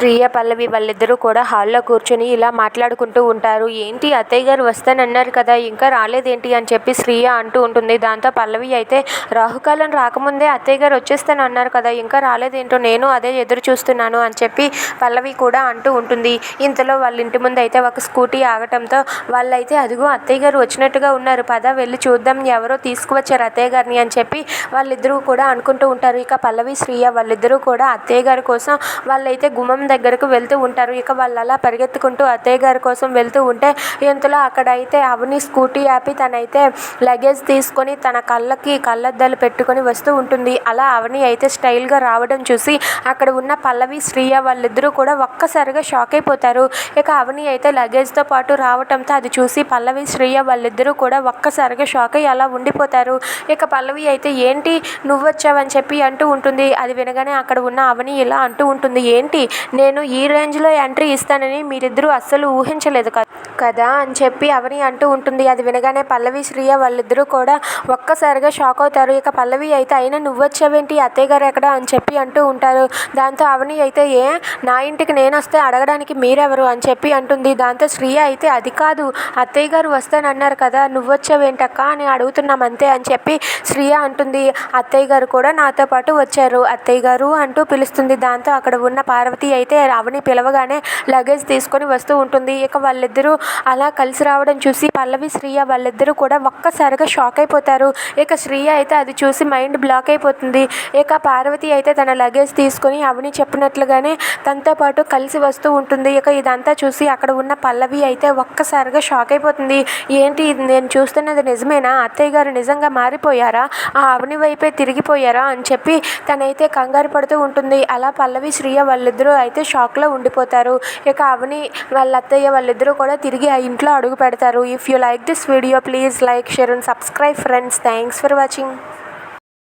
శ్రీయ పల్లవి వాళ్ళిద్దరూ కూడా హాల్లో కూర్చొని ఇలా మాట్లాడుకుంటూ ఉంటారు. ఏంటి అత్తయ్య గారు వస్తానన్నారు కదా ఇంకా రాలేదేంటి అని చెప్పి శ్రీయ అంటూ ఉంటుంది. దాంతో పల్లవి అయితే రాహుకాలం రాకముందే అత్తయ్య గారు వచ్చేస్తాను అన్నారు కదా ఇంకా రాలేదేంటో నేను అదే ఎదురు చూస్తున్నాను అని చెప్పి పల్లవి కూడా అంటూ ఉంటుంది. ఇంతలో వాళ్ళ ఇంటి ముందు అయితే ఒక స్కూటీ ఆగటంతో వాళ్ళైతే అదిగో అత్తయ్య గారు వచ్చినట్టుగా ఉన్నారు. పద వెళ్ళి చూద్దాం ఎవరో తీసుకువచ్చారు అత్తయ్య గారిని అని చెప్పి వాళ్ళిద్దరూ కూడా అనుకుంటూ ఉంటారు. ఇక పల్లవి శ్రీయ వాళ్ళిద్దరూ కూడా అత్తయ్య గారి కోసం వాళ్ళైతే గుమ్మం దగ్గరకు వెళ్తూ ఉంటారు. ఇక వాళ్ళు అలా పరిగెత్తుకుంటూ అత్తయ్య గారి కోసం వెళ్తూ ఉంటే ఇంతలో అక్కడైతే అవని స్కూటీ ఆపి తనైతే లగేజ్ తీసుకొని తన కళ్ళకి కళ్ళద్దాలు పెట్టుకొని వస్తూ ఉంటుంది. అలా అవని అయితే స్టైల్గా రావడం చూసి అక్కడ ఉన్న పల్లవి శ్రీయ వాళ్ళిద్దరూ కూడా ఒక్కసారిగా షాక్ అయిపోతారు. ఇక అవని అయితే లగేజ్తో పాటు రావటంతో అది చూసి పల్లవి శ్రీయ వాళ్ళిద్దరూ కూడా ఒక్కసారిగా షాక్ అయ్యి అలా ఉండిపోతారు. ఇక పల్లవి అయితే ఏంటి నువ్వు వచ్చావని చెప్పి అంటూ ఉంటుంది. అది వినగానే అక్కడ ఉన్న అవని ఇలా అంటూ ఉంటుంది. ఏంటి నేను ఈ రేంజ్లో ఎంట్రీ ఇస్తానని మీరిద్దరూ అస్సలు ఊహించలేదు కదా కదా అని చెప్పి అవని అంటూ ఉంటుంది. అది వినగానే పల్లవి శ్రీయ వాళ్ళిద్దరూ కూడా ఒక్కసారిగా షాక్ అవుతారు. ఇక పల్లవి అయితే అయినా నువ్వు వచ్చావేంటి అత్తయ్య గారు ఎక్కడ? అని చెప్పి అంటూ ఉంటారు. దాంతో అవని అయితే ఏ నా ఇంటికి నేను వస్తే అడగడానికి మీరెవరు? అని చెప్పి అంటుంది. దాంతో శ్రీయ అయితే అది కాదు అత్తయ్య గారు వస్తానన్నారు కదా నువ్వొచ్చావేంటక్క అని అడుగుతున్నాం అంతే అని చెప్పి శ్రీయ అంటుంది. అత్తయ్య గారు కూడా నాతో పాటు వచ్చారు. అత్తయ్య గారు అంటూ పిలుస్తుంది. దాంతో అక్కడ ఉన్న పార్వతి అయితే అయితే రావణి పిలవగానే లగేజ్ తీసుకొని వస్తూ ఉంటుంది. ఇక వాళ్ళిద్దరూ అలా కలిసి రావడం చూసి పల్లవి శ్రీయ వాళ్ళిద్దరూ కూడా ఒక్కసారిగా షాక్ అయిపోతారు. ఇక శ్రీయ అయితే అది చూసి మైండ్ బ్లాక్ అయిపోతుంది. ఇక పార్వతి అయితే తన లగేజ్ తీసుకొని అవని చెప్పినట్లుగానే తనతో పాటు కలిసి వస్తూ ఉంటుంది. ఇక ఇదంతా చూసి అక్కడ ఉన్న పల్లవి అయితే ఒక్కసారిగా షాక్ అయిపోతుంది. ఏంటి ఇది? నేను చూస్తున్నది నిజమేనా? అత్తయ్య గారు నిజంగా మారిపోయారా? ఆ అవని వైపే తిరిగిపోయారా? అని చెప్పి తనైతే కంగారు పడుతూ ఉంటుంది. అలా పల్లవి శ్రీయ వాళ్ళిద్దరూ అయితే అయితే షాక్లో ఉండిపోతారు. ఇక అవని వాళ్ళ అత్తయ్య వాళ్ళిద్దరూ కూడా తిరిగి ఆ ఇంట్లో అడుగు పెడతారు. If you like this video please like share and subscribe friends thanks for watching